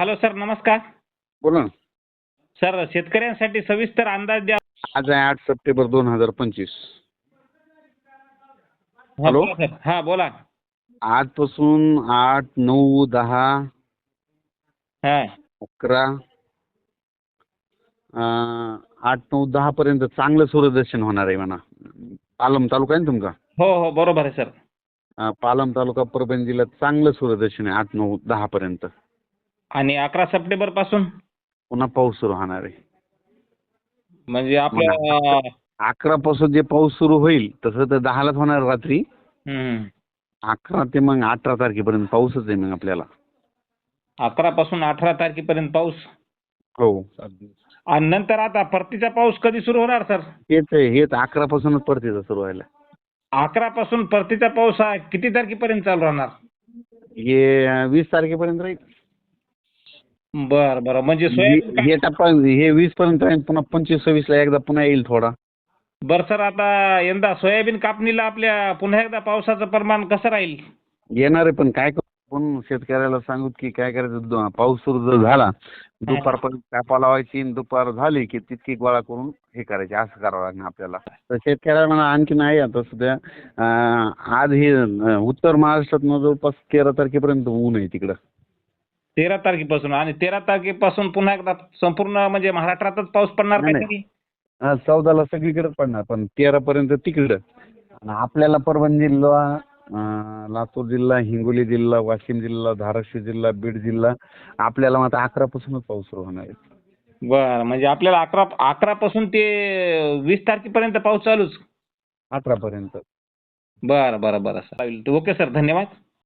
Hello sir नमस्कार. बोला ना. सर शेतकऱ्यांसाठी सविस्तर अंदाज द्या. आज आहे आठ सप्टेंबर दोन हजार पंचवीस. हा, हॅलो? बोला सर. हा बोला. आजपासून आठ नऊ दहा हा. अकरा अं, आठ नऊ दहा पर्यंत चांगलं सूर्यदर्शन होणार आहे म्हणा. पालम तालुका आहे ना तुमचा? हो हो बरोबर आहे सर. अं, पालम तालुका परभणी जिल्ह्यात चांगलं सूर्यदर्शन आहे आठ नऊ दहा पर्यंत. आणि अकरा सप्टेंबरपासून? पुन्हा पाऊस सुरू होणार आहे. म्हणजे आपलं अकरा पासून जे पाऊस सुरू होईल तसं तर दहालाच होणार रात्री. अकरा ते मग अठरा तारखेपर्यंत पाऊसच आहे मग आपल्याला. अकरा पासून अठरा तारखेपर्यंत पाऊस? हो. आणि नंतर आता परतीचा पाऊस कधी सुरू होणार सर? हेच आहे हेच अकरा पासूनच परतीचं सुरू व्हायला. अकरा पासून परतीचा पाऊस हा किती तारखेपर्यंत चालू राहणार? हे वीस तारखेपर्यंत राहील. बर बर. म्हणजे सोयाबीन हे टप्पा हे वीस पर्यंत राहील पुन्हा पंचवीस सव्वीस ला एकदा पुन्हा येईल थोडा. बर सर आता यंदा सोयाबीन कापणीला आपल्या पुन्हा एकदा पावसाचं प्रमाण कसं राहील? येणार आहे पण काय करू? पण शेतकऱ्याला सांगू की काय करायचं? दु- पाऊस सुरू जर झाला दुपारपर्यंत कापा लावायची आणि दुपार झाली की तितकी गोळा करून हे करायचे असं करावं लागणार आपल्याला. तर शेतकऱ्याला म्हणा आणखी नाही आता सध्या. अं, आज हे अं, उत्तर महाराष्ट्रात जवळपास तेरा तारखेपर्यंत ऊन आहे तिकडं. तेरा तारखेपासून आणि तेरा तारखेपासून पुन्हा एकदा संपूर्ण म्हणजे महाराष्ट्रातच पाऊस पडणार नाही, हा, चौदाला सगळीकडेच पडणार पण तेरा पर्यंत तिकडं. आणि आपल्याला परभणी जिल्हा अं, लातूर जिल्हा हिंगोली जिल्हा वाशिम जिल्हा धाराशिव जिल्हा बीड जिल्हा आपल्याला मात्र अकरा पासूनच पाऊस सुरू होणार आहे. बर म्हणजे आपल्याला अकरा अकरा पासून ते वीस तारखेपर्यंत पाऊस चालूच. अठरा पर्यंत बर बर बर सर. ओके सर धन्यवाद.